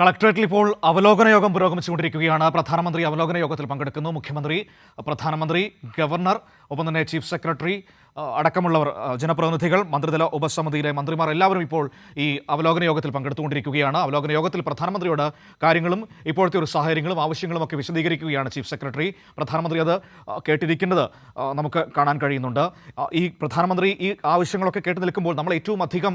കളക്ടറേറ്റിൽ ഇപ്പോൾ അവലോകന യോഗം പുരോഗമിച്ചുകൊണ്ടിരിക്കുകയാണ്. പ്രധാനമന്ത്രി അവലോകന യോഗത്തിൽ പങ്കെടുക്കുന്നു. മുഖ്യമന്ത്രി പ്രധാനമന്ത്രി ഗവർണർ ഒപ്പം തന്നെ ചീഫ് സെക്രട്ടറി അടക്കമുള്ളവർ ജനപ്രതിനിധികൾ മന്ത്രിതല ഉപസമിതിയിലെ മന്ത്രിമാർ എല്ലാവരും ഇപ്പോൾ ഈ അവലോകന യോഗത്തിൽ പങ്കെടുത്തുകൊണ്ടിരിക്കുകയാണ്. അവലോകന യോഗത്തിൽ പ്രധാനമന്ത്രിയോട് കാര്യങ്ങളും ഇപ്പോഴത്തെ ഒരു സാഹചര്യങ്ങളും ആവശ്യങ്ങളും ഒക്കെ വിശദീകരിക്കുകയാണ് ചീഫ് സെക്രട്ടറി. പ്രധാനമന്ത്രി അത് കേട്ടിരിക്കുന്നത് നമുക്ക് കാണാൻ കഴിയുന്നുണ്ട്. ഈ പ്രധാനമന്ത്രി ഈ ആവശ്യങ്ങളൊക്കെ കേട്ട് നിൽക്കുമ്പോൾ നമ്മൾ ഏറ്റവും അധികം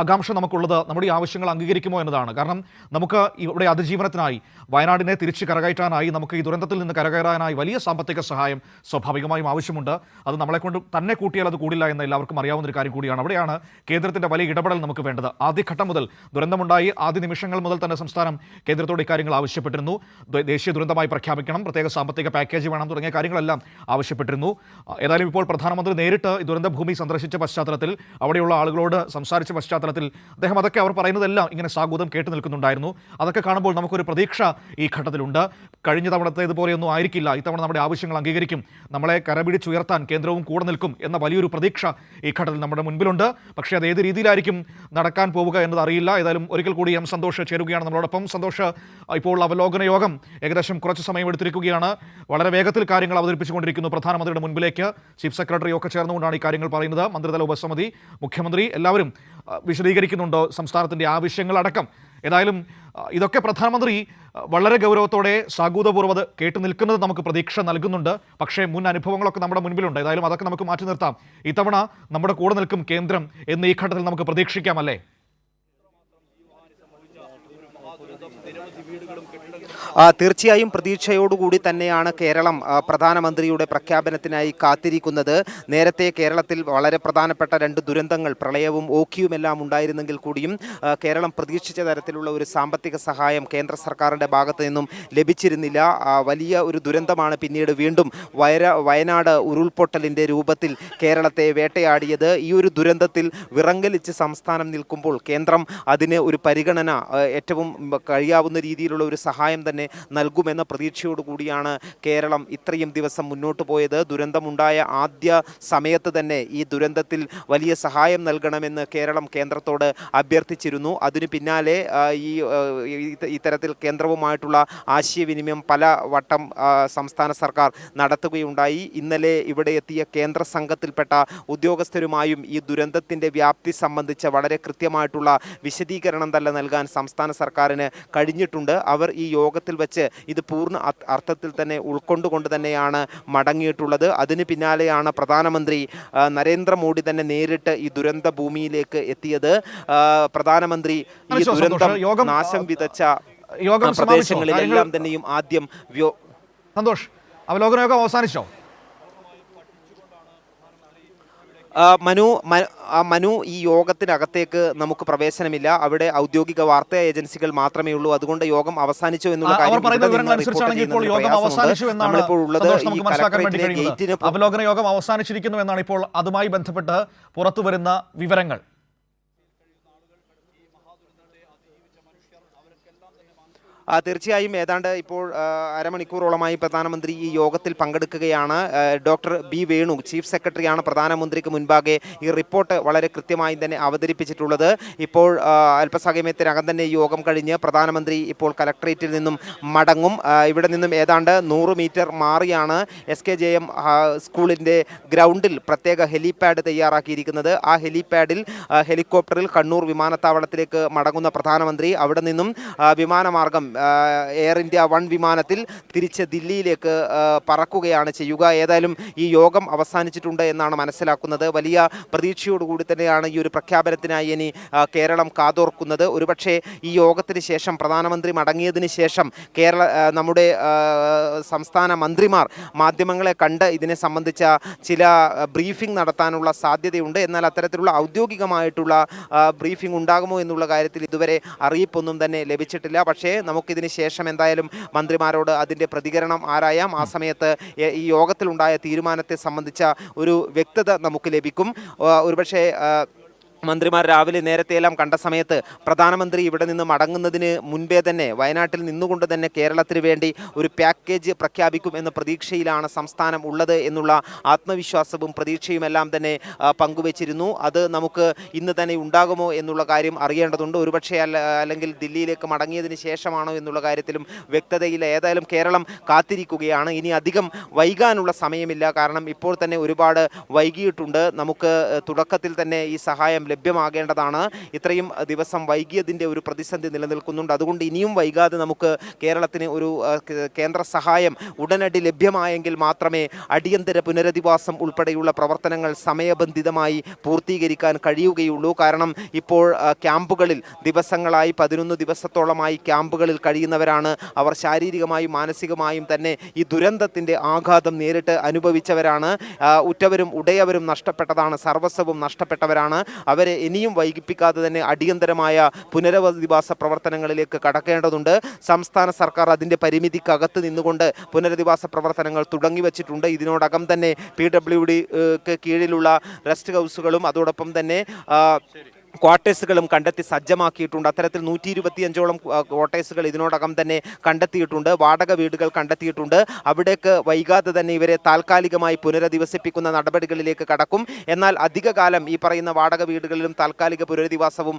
ആകാംക്ഷ നമുക്കുള്ളത് നമ്മുടെ ഈ ആവശ്യങ്ങൾ അംഗീകരിക്കുമോ എന്നതാണ്. കാരണം നമുക്ക് ഇവിടെ അതിജീവനത്തിനായി വയനാടിനെ തിരിച്ച് കരകയറ്റാനായി നമുക്ക് ഈ ദുരന്തത്തിൽ നിന്ന് കരകയറാനായി വലിയ സാമ്പത്തിക സഹായം സ്വാഭാവികമായും ആവശ്യമുണ്ട്. അത് നമ്മളെ കൊണ്ട് തന്നെ കൂട്ടിയാൽ അത് കൂടില്ല എന്ന് എല്ലാവർക്കും അറിയാവുന്ന ഒരു കാര്യം കൂടിയാണ്. അവിടെയാണ് കേന്ദ്രത്തിന്റെ വലിയ ഇടപെടൽ നമുക്ക് വേണ്ടത്. ആദ്യഘട്ടം മുതൽ ദുരന്തമുണ്ടായി. ആദ്യ നിമിഷങ്ങൾ മുതൽ തന്നെ സംസ്ഥാനം കേന്ദ്രത്തോട് ഇക്കാര്യങ്ങൾ ആവശ്യപ്പെട്ടിരുന്നു. ദേശീയ ദുരന്തമായി പ്രഖ്യാപിക്കണം. പ്രത്യേക സാമ്പത്തിക പാക്കേജ് വേണം തുടങ്ങിയ കാര്യങ്ങളെല്ലാം ആവശ്യപ്പെട്ടിരുന്നു. ഏതായാലും ഇപ്പോൾ പ്രധാനമന്ത്രി നേരിട്ട് ദുരന്തഭൂമി ദുരന്ത ഭൂമി സന്ദർശിച്ച പശ്ചാത്തലത്തിൽ അവിടെയുള്ള ആളുകളോട് സംസാരിച്ച പശ്ചാത്തലത്തിൽ അദ്ദേഹം അതൊക്കെ അവർ പറയുന്നതെല്ലാം ഇങ്ങനെ സാഗൂതം കേട്ടു നിൽക്കുന്നുണ്ടായിരുന്നു. അതൊക്കെ കാണുമ്പോൾ നമുക്കൊരു പ്രതീക്ഷ ഈ ഘട്ടത്തിലുണ്ട്. കഴിഞ്ഞ തവണത്തെ ഇതുപോലെയൊന്നും ആയിരിക്കില്ല. ഇത്തവണ നമ്മുടെ ആവശ്യങ്ങൾ അംഗീകരിക്കും. നമ്മളെ കരപിടിച്ചുയർത്താൻ കേന്ദ്രവും കൂടെ നിൽക്കും എന്ന വലിയൊരു പ്രതീക്ഷ ഈ ഘട്ടത്തിൽ നമ്മുടെ മുൻപിലുണ്ട്. പക്ഷേ അത് ഏത് രീതിയിലായിരിക്കും നടക്കാൻ പോവുക എന്നത് അറിയില്ല. ഏതായാലും ഒരിക്കൽ കൂടി എം സന്തോഷ് ചേരുകയാണ് നമ്മളോടൊപ്പം. സന്തോഷ് ഇപ്പോൾ അവലോകന യോഗം ഏകദേശം കുറച്ച് സമയം എടുത്തിരിക്കുകയാണ്. വളരെ വേഗത്തിൽ കാര്യങ്ങൾ അവതരിപ്പിച്ചുകൊണ്ടിരിക്കുന്നു പ്രധാനമന്ത്രിയുടെ മുൻപിലേക്ക്. ചീഫ് സെക്രട്ടറി ഒക്കെ ചേർന്നുകൊണ്ടാണ് ഈ കാര്യങ്ങൾ പറയുന്നത്. മന്ത്രിതല ഉപസമിതി മുഖ്യമന്ത്രി എല്ലാവരും വിശദീകരിക്കുന്നുണ്ടോ സംസ്ഥാനത്തിന്റെ ആവശ്യങ്ങളടക്കം. ഏതായാലും ഇതൊക്കെ പ്രധാനമന്ത്രി വളരെ ഗൗരവത്തോടെ സാഗൂതപൂർവം കേട്ടു നിൽക്കുന്നത് നമുക്ക് പ്രതീക്ഷ നൽകുന്നുണ്ട്. പക്ഷേ മുൻ അനുഭവങ്ങളൊക്കെ നമ്മുടെ മുൻപിലുണ്ട്. ഏതായാലും അതൊക്കെ നമുക്ക് മാറ്റി നിർത്താം. ഇത്തവണ നമ്മുടെ കൂടെ നിൽക്കും കേന്ദ്രം എന്ന് ഈ ഘട്ടത്തിൽ നമുക്ക് പ്രതീക്ഷിക്കാം അല്ലേ? തീർച്ചയായും പ്രതീക്ഷയോടുകൂടി തന്നെയാണ് കേരളം പ്രധാനമന്ത്രിയുടെ പ്രഖ്യാപനത്തിനായി കാത്തിരിക്കുന്നത്. നേരത്തെ കേരളത്തിൽ വളരെ പ്രധാനപ്പെട്ട രണ്ട് ദുരന്തങ്ങൾ പ്രളയവും ഓഖിയുമെല്ലാം ഉണ്ടായിരുന്നെങ്കിൽ കൂടിയും കേരളം പ്രതീക്ഷിച്ച തരത്തിലുള്ള ഒരു സാമ്പത്തിക സഹായം കേന്ദ്ര സർക്കാരിന്റെ ഭാഗത്തു നിന്നും ലഭിച്ചിരുന്നില്ല. വലിയ ഒരു ദുരന്തമാണ് പിന്നീട് വീണ്ടും വയര വയനാട് ഉരുൾപൊട്ടലിന്റെ രൂപത്തിൽ കേരളത്തെ വേട്ടയാടിയത്. ഈ ഒരു ദുരന്തത്തിൽ വിറങ്ങലിച്ച് സംസ്ഥാനം നിൽക്കുമ്പോൾ കേന്ദ്രം അതിന് ഒരു പരിഗണന ഏറ്റവും കഴിയാവുന്ന രീതിയിലുള്ള ഒരു സഹായം തന്നെ നൽകുമെന്ന പ്രതീക്ഷയോട് കൂടിയാണ് കേരളം ഇത്രയും ദിവസം മുന്നോട്ട് പോയത്. ദുരന്തമുണ്ടായ ആദ്യ സമയത്ത് തന്നെ ഈ ദുരന്തത്തിൽ വലിയ സഹായം നൽകണമെന്ന് കേരളം കേന്ദ്രത്തോട് അഭ്യർത്ഥിച്ചിരുന്നു. അതിനു പിന്നാലെ ഈ ഇത്തരത്തിൽ കേന്ദ്രവുമായിട്ടുള്ള ആശയവിനിമയം പല വട്ടം സംസ്ഥാന സർക്കാർ നടത്തുകയുണ്ടായി. ഇന്നലെ ഇവിടെ എത്തിയ കേന്ദ്ര സംഘത്തിൽപ്പെട്ട ഉദ്യോഗസ്ഥരുമായും ഈ ദുരന്തത്തിന്റെ വ്യാപ്തി സംബന്ധിച്ച വളരെ കൃത്യമായിട്ടുള്ള വിശദീകരണം തന്നെ നൽകാൻ സംസ്ഥാന സർക്കാരിന് കഴിഞ്ഞിട്ടുണ്ട്. അവർ ഈ യോഗത്തിൽ വെച്ച് ഇത് പൂർണ അർത്ഥത്തിൽ തന്നെ ഉൾക്കൊണ്ടുകൊണ്ട് തന്നെയാണ് മടങ്ങിയിട്ടുള്ളത്. അതിന് പിന്നാലെയാണ് പ്രധാനമന്ത്രി നരേന്ദ്രമോദി തന്നെ നേരിട്ട് ഈ ദുരന്ത ഭൂമിയിലേക്ക് എത്തിയത്. പ്രധാനമന്ത്രി ഈ ദുരന്തം നാശം വിതച്ച? പ്രദേശങ്ങളിലെല്ലാം തന്നെയും ആദ്യം സന്തോഷം സന്തോഷ്. അവലോകന യോഗം അവസാനിച്ചോ ആ, മനു ആ, മനു ഈ യോഗത്തിനകത്തേക്ക് നമുക്ക് പ്രവേശനമില്ല. അവിടെ ഔദ്യോഗിക വാർത്താ ഏജൻസികൾ മാത്രമേ ഉള്ളൂ. അതുകൊണ്ട് യോഗം അവസാനിച്ചു എന്നുള്ള കാര്യം ഇപ്പോൾ നമ്മളിപ്പോൾ ഉള്ളത് ഈ ഗേറ്റിന് അവലോകന യോഗം അവസാനിച്ചിരിക്കുന്നു എന്നാണ് ഇപ്പോൾ അതുമായി ബന്ധപ്പെട്ട് പുറത്തു വരുന്ന വിവരങ്ങൾ. തീർച്ചയായും ഏതാണ്ട് ഇപ്പോൾ അരമണിക്കൂറോളമായി പ്രധാനമന്ത്രി ഈ യോഗത്തിൽ പങ്കെടുക്കുകയാണ്. ഡോക്ടർ ബി വേണു ചീഫ് സെക്രട്ടറിയാണ് പ്രധാനമന്ത്രിക്ക് മുൻപാകെ ഈ റിപ്പോർട്ട് വളരെ കൃത്യമായി തന്നെ അവതരിപ്പിച്ചിട്ടുള്ളത്. ഇപ്പോൾ അല്പസമയത്തിനകം തന്നെ യോഗം കഴിഞ്ഞ് പ്രധാനമന്ത്രി ഇപ്പോൾ കലക്ട്രേറ്റിൽ നിന്നും മടങ്ങും. ഇവിടെ നിന്നും ഏതാണ്ട് നൂറ് മീറ്റർ മാറിയാണ് എസ് കെ ജെ എം സ്കൂളിന്റെ ഗ്രൗണ്ടിൽ പ്രത്യേക ഹെലിപാഡ് തയ്യാറാക്കിയിരിക്കുന്നത്. ആ ഹെലിപാഡിൽ ഹെലികോപ്റ്ററിൽ കണ്ണൂർ വിമാനത്താവളത്തിലേക്ക് മടങ്ങുന്ന പ്രധാനമന്ത്രി അവിടെ നിന്നും വിമാനമാർഗം എയർ ഇന്ത്യ വൺ വിമാനത്തിൽ തിരിച്ച് ദില്ലിയിലേക്ക് പറക്കുകയാണ് ചെയ്യുക. ഏതായാലും ഈ യോഗം അവസാനിച്ചിട്ടുണ്ട് എന്നാണ് മനസ്സിലാക്കുന്നത്. വലിയ പ്രതീക്ഷയോടുകൂടി തന്നെയാണ് ഈ ഒരു പ്രഖ്യാപനത്തിനായി ഇനി കേരളം കാതോർക്കുന്നത്. ഒരുപക്ഷെ ഈ യോഗത്തിന് ശേഷം പ്രധാനമന്ത്രി മടങ്ങിയതിന് ശേഷം കേരള നമ്മുടെ സംസ്ഥാന മന്ത്രിമാർ മാധ്യമങ്ങളെ കണ്ട് ഇതിനെ സംബന്ധിച്ച ചില ബ്രീഫിംഗ് നടത്താനുള്ള സാധ്യതയുണ്ട്. എന്നാൽ അത്തരത്തിലുള്ള ഔദ്യോഗികമായിട്ടുള്ള ബ്രീഫിംഗ് ഉണ്ടാകുമോ എന്നുള്ള കാര്യത്തിൽ ഇതുവരെ അറിയിപ്പൊന്നും തന്നെ ലഭിച്ചിട്ടില്ല. പക്ഷേ നമുക്കിതിന് ശേഷം എന്തായാലും മന്ത്രിമാരോട് അതിന്റെ പ്രതികരണം ആരായാം? ആ സമയത്ത് ഈ യോഗത്തിലുണ്ടായ തീരുമാനത്തെ സംബന്ധിച്ച ഒരു വ്യക്തത നമുക്ക് ലഭിക്കും. ഒരുപക്ഷെ മന്ത്രിമാർ രാവിലെ നേരത്തെയെല്ലാം കണ്ട സമയത്ത് പ്രധാനമന്ത്രി ഇവിടെ നിന്ന് മടങ്ങുന്നതിന് മുൻപേ തന്നെ വയനാട്ടിൽ നിന്നുകൊണ്ട് തന്നെ കേരളത്തിന് വേണ്ടി ഒരു പാക്കേജ് പ്രഖ്യാപിക്കും എന്ന പ്രതീക്ഷയിലാണ് സംസ്ഥാനം ഉള്ളത് എന്നുള്ള ആത്മവിശ്വാസവും പ്രതീക്ഷയുമെല്ലാം തന്നെ പങ്കുവച്ചിരുന്നു. അത് നമുക്ക് ഇന്ന് തന്നെ ഉണ്ടാകുമോ എന്നുള്ള കാര്യം അറിയേണ്ടതുണ്ട്. ഒരുപക്ഷെ അല്ല അല്ലെങ്കിൽ ദില്ലിയിലേക്ക് മടങ്ങിയതിന് ശേഷമാണോ എന്നുള്ള കാര്യത്തിലും വ്യക്തതയില്ല. ഏതായാലും കേരളം കാത്തിരിക്കുകയാണ്. ഇനി അധികം വൈകാനുള്ള സമയമില്ല. കാരണം ഇപ്പോൾ തന്നെ ഒരുപാട് വൈകിയിട്ടുണ്ട്. നമുക്ക് തുടക്കത്തിൽ തന്നെ ഈ സഹായം ലഭ്യമാകേണ്ടതാണ്. ഇത്രയും ദിവസം വൈകിയതിന്റെ ഒരു പ്രതിസന്ധി നിലനിൽക്കുന്നുണ്ട്. അതുകൊണ്ട് ഇനിയും വൈകാതെ നമുക്ക് കേരളത്തിന് ഒരു കേന്ദ്ര സഹായം ഉടനടി ലഭ്യമായെങ്കിൽ മാത്രമേ അടിയന്തര പുനരധിവാസം ഉൾപ്പെടെയുള്ള പ്രവർത്തനങ്ങൾ സമയബന്ധിതമായി പൂർത്തീകരിക്കാൻ കഴിയുകയുള്ളൂ. കാരണം ഇപ്പോൾ ക്യാമ്പുകളിൽ ദിവസങ്ങളായി പതിനൊന്ന് ദിവസത്തോളമായി ക്യാമ്പുകളിൽ കഴിയുന്നവരാണ്. അവർ ശാരീരികമായും മാനസികമായും തന്നെ ഈ ദുരന്തത്തിന്റെ ആഘാതം നേരിട്ട് അനുഭവിച്ചവരാണ്. ഉറ്റവരും ഉടയവരും നഷ്ടപ്പെട്ടതാണ് സർവസ്വവും നഷ്ടപ്പെട്ടവരാണ്. അവരെ ഇനിയും വൈകിപ്പിക്കാതെ തന്നെ അടിയന്തരമായ പുനരധിവാസ പ്രവർത്തനങ്ങളിലേക്ക് കടക്കേണ്ടതുണ്ട്. സംസ്ഥാന സർക്കാർ അതിന്റെ പരിമിതിക്കകത്ത് നിന്നുകൊണ്ട് പുനരധിവാസ പ്രവർത്തനങ്ങൾ തുടങ്ങി വച്ചിട്ടുണ്ട്. ഇതിനോടകം തന്നെ പി ഡബ്ല്യു ഡിക്ക് കീഴിലുള്ള റെസ്റ്റ് ഹൗസുകളും അതോടൊപ്പം തന്നെ ക്വാർട്ടേഴ്സുകളും കണ്ടെത്തി സജ്ജമാക്കിയിട്ടുണ്ട്. അത്തരത്തിൽ നൂറ്റി ഇരുപത്തിയഞ്ചോളം ക്വാർട്ടേഴ്സുകൾ ഇതിനോടകം തന്നെ കണ്ടെത്തിയിട്ടുണ്ട്. വാടക വീടുകൾ കണ്ടെത്തിയിട്ടുണ്ട്. അവിടേക്ക് വൈകാതെ തന്നെ ഇവരെ താൽക്കാലികമായി പുനരധിവസിപ്പിക്കുന്ന നടപടികളിലേക്ക് കടക്കും. എന്നാൽ അധികകാലം ഈ പറയുന്ന വാടക വീടുകളിലും താൽക്കാലിക പുനരധിവാസവും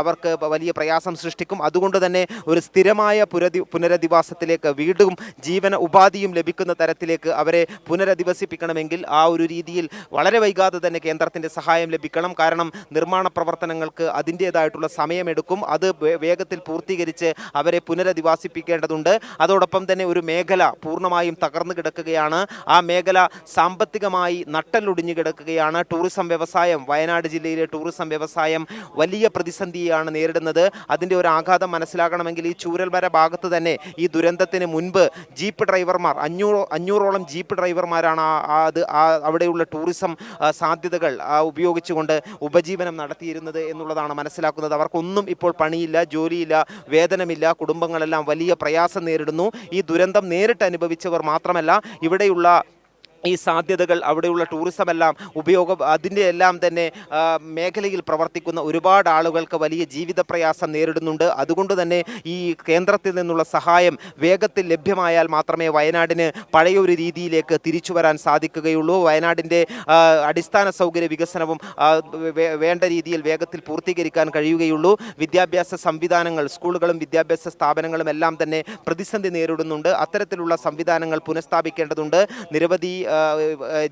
അവർക്ക് വലിയ പ്രയാസം സൃഷ്ടിക്കും. അതുകൊണ്ട് തന്നെ ഒരു സ്ഥിരമായ പുനരധി പുനരധിവാസത്തിലേക്ക് വീടും ജീവന ഉപാധിയും ലഭിക്കുന്ന തരത്തിലേക്ക് അവരെ പുനരധിവസിപ്പിക്കണമെങ്കിൽ ആ ഒരു രീതിയിൽ വളരെ വൈകാതെ തന്നെ കേന്ദ്രത്തിന്റെ സഹായം ലഭിക്കണം. കാരണം നിർമ്മാണ പ്രവർത്തനങ്ങൾക്ക് അതിന്റേതായിട്ടുള്ള സമയമെടുക്കും. അത് വേഗത്തിൽ പൂർത്തീകരിച്ച് അവരെ പുനരധിവാസിപ്പിക്കേണ്ടതുണ്ട്. അതോടൊപ്പം തന്നെ ഒരു മേഖല പൂർണമായും തകർന്നു കിടക്കുകയാണ്. ആ മേഖല സാമ്പത്തികമായി നട്ടലൊടിഞ്ഞു കിടക്കുകയാണ്. ടൂറിസം വ്യവസായം വയനാട് ജില്ലയിലെ ടൂറിസം വ്യവസായം വലിയ പ്രതിസന്ധിയാണ് നേരിടുന്നത്. അതിന്റെ ഒരു ആഘാതം മനസ്സിലാക്കണമെങ്കിൽ ഈ ചൂരൽമര ഭാഗത്ത് തന്നെ ഈ ദുരന്തത്തിന് മുൻപ് ജീപ്പ് ഡ്രൈവർമാർ അഞ്ഞൂറോ അഞ്ഞൂറോളം ജീപ്പ് ഡ്രൈവർമാരാണ് അത് അവിടെയുള്ള ടൂറിസം സാധ്യതകൾ ഉപയോഗിച്ചുകൊണ്ട് ഉപജീവനം നടത്തിയിരുന്നത് എന്നുള്ളതാണ് മനസ്സിലാക്കുന്നത്. അവർക്കൊന്നും ഇപ്പോൾ പണിയില്ല ജോലിയില്ല വേതനമില്ല. കുടുംബങ്ങളെല്ലാം വലിയ പ്രയാസം നേരിടുന്നു. ഈ ദുരന്തം നേരിട്ട് അനുഭവിച്ചവർ മാത്രമല്ല ഇവിടെയുള്ള ഈ സാധ്യതകൾ അവിടെയുള്ള ടൂറിസം എല്ലാം ഉപയോഗം അതിന്റെ എല്ലാം തന്നെ മേഖലയിൽ പ്രവർത്തിക്കുന്ന ഒരുപാട് ആളുകൾക്ക് വലിയ ജീവിത പ്രയാസം നേരിടുന്നുണ്ട്. അതുകൊണ്ട് തന്നെ ഈ കേന്ദ്രത്തിൽ നിന്നുള്ള സഹായം വേഗത്തിൽ ലഭ്യമായാൽ മാത്രമേ വയനാടിന് പഴയൊരു രീതിയിലേക്ക് തിരിച്ചു വരാൻ സാധിക്കുകയുള്ളൂ. വയനാടിന്റെ അടിസ്ഥാന സൗകര്യ വികസനവും വേണ്ട രീതിയിൽ വേഗത്തിൽ പൂർത്തീകരിക്കാൻ കഴിയുകയുള്ളൂ. വിദ്യാഭ്യാസ സംവിധാനങ്ങൾ സ്കൂളുകളും വിദ്യാഭ്യാസ സ്ഥാപനങ്ങളും എല്ലാം തന്നെ പ്രതിസന്ധി നേരിടുന്നുണ്ട്. അത്തരത്തിലുള്ള സംവിധാനങ്ങൾ പുനഃസ്ഥാപിക്കേണ്ടതുണ്ട്. നിരവധി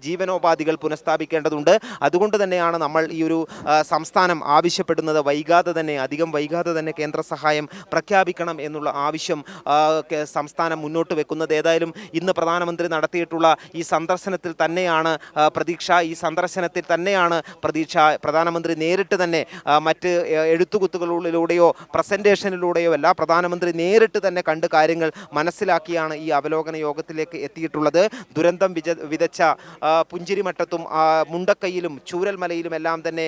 ജീവനോപാധികൾ പുനഃസ്ഥാപിക്കേണ്ടതുണ്ട്. അതുകൊണ്ട് തന്നെയാണ് നമ്മൾ ഈ ഒരു സംസ്ഥാനം ആവശ്യപ്പെടുന്നത്. വൈകാതെ തന്നെ അധികം വൈകാതെ തന്നെ കേന്ദ്ര സഹായം പ്രഖ്യാപിക്കണം എന്നുള്ള ആവശ്യം സംസ്ഥാനം മുന്നോട്ട് വെക്കുന്നത്. ഏതായാലും ഇന്ന് പ്രധാനമന്ത്രി നടത്തിയിട്ടുള്ള ഈ സന്ദർശനത്തിൽ തന്നെയാണ് പ്രതീക്ഷ. ഈ സന്ദർശനത്തിൽ തന്നെയാണ് പ്രതീക്ഷ. പ്രധാനമന്ത്രി നേരിട്ട് തന്നെ മറ്റ് എഴുത്തുകുത്തുകളിലൂടെയോ പ്രസന്റേഷനിലൂടെയോ അല്ല പ്രധാനമന്ത്രി നേരിട്ട് തന്നെ കണ്ട് കാര്യങ്ങൾ മനസ്സിലാക്കിയാണ് ഈ അവലോകന യോഗത്തിലേക്ക് എത്തിയിട്ടുള്ളത്. ദുരന്തം വിജ വിതച്ച പുഞ്ചിരിമട്ടത്തും മുണ്ടക്കൈയിലും ചൂരൽമലയിലും എല്ലാം തന്നെ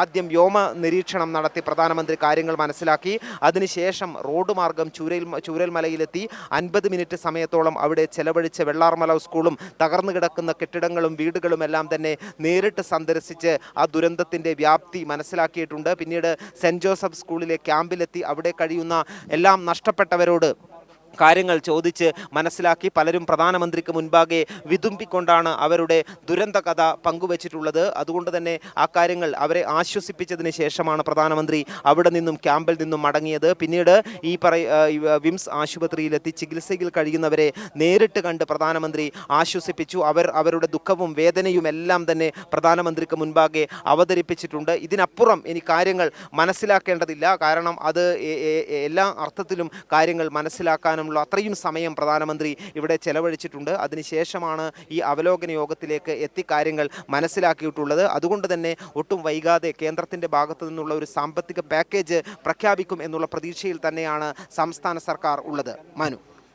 ആദ്യം വ്യോമ നിരീക്ഷണം നടത്തി പ്രധാനമന്ത്രി കാര്യങ്ങൾ മനസ്സിലാക്കി. അതിനുശേഷം റോഡ് മാർഗം ചൂരൽ ചൂരൽമലയിലെത്തി. അൻപത് മിനിറ്റ് സമയത്തോളം അവിടെ ചെലവഴിച്ച വെള്ളാർമല സ്കൂളും തകർന്നു കിടക്കുന്ന കെട്ടിടങ്ങളും വീടുകളും എല്ലാം തന്നെ നേരിട്ട് സന്ദർശിച്ച് ആ ദുരന്തത്തിന്റെ വ്യാപ്തി മനസ്സിലാക്കിയിട്ടുണ്ട്. പിന്നീട് സെന്റ് ജോസഫ് സ്കൂളിലെ ക്യാമ്പിലെത്തി അവിടെ കഴിയുന്ന എല്ലാം നഷ്ടപ്പെട്ടവരോട് കാര്യങ്ങൾ ചോദിച്ച് മനസ്സിലാക്കി പലരും പ്രധാനമന്ത്രിക്ക് മുൻപാകെ വിതുമ്പിക്കൊണ്ടാണ് അവരുടെ ദുരന്ത കഥ പങ്കുവച്ചിട്ടുള്ളത്. അതുകൊണ്ട് തന്നെ ആ കാര്യങ്ങൾ അവരെ ആശ്വസിപ്പിച്ചതിന് ശേഷമാണ് പ്രധാനമന്ത്രി അവിടെ നിന്നും ക്യാമ്പിൽ നിന്നും മടങ്ങിയത്. പിന്നീട് ഈ പറയ വിംസ് ആശുപത്രിയിലെത്തി ചികിത്സയിൽ കഴിയുന്നവരെ നേരിട്ട് കണ്ട് പ്രധാനമന്ത്രി ആശ്വസിപ്പിച്ചു. അവർ അവരുടെ ദുഃഖവും വേദനയും എല്ലാം തന്നെ പ്രധാനമന്ത്രിക്ക് മുൻപാകെ അവതരിപ്പിച്ചിട്ടുണ്ട്. ഇതിനപ്പുറം ഇനി കാര്യങ്ങൾ മനസ്സിലാക്കേണ്ടതില്ല. കാരണം അത് എല്ലാ അർത്ഥത്തിലും കാര്യങ്ങൾ മനസ്സിലാക്കാനുമുള്ള അത്രയും സമയം പ്രധാനമന്ത്രി ഇവിടെ ചെലവഴിച്ചിട്ടുണ്ട്. അതിനുശേഷമാണ് ഈ അവലോകന യോഗത്തിലേക്ക് എത്തി കാര്യങ്ങൾ മനസ്സിലാക്കിയിട്ടുള്ളത്. അതുകൊണ്ട് തന്നെ ഒട്ടും വൈകാതെ കേന്ദ്രത്തിന്റെ ഭാഗത്തു നിന്നുള്ള ഒരു സാമ്പത്തിക പാക്കേജ് പ്രഖ്യാപിക്കും എന്നുള്ള പ്രതീക്ഷയിൽ തന്നെയാണ് സംസ്ഥാന സർക്കാർ ഉള്ളത്. മനു.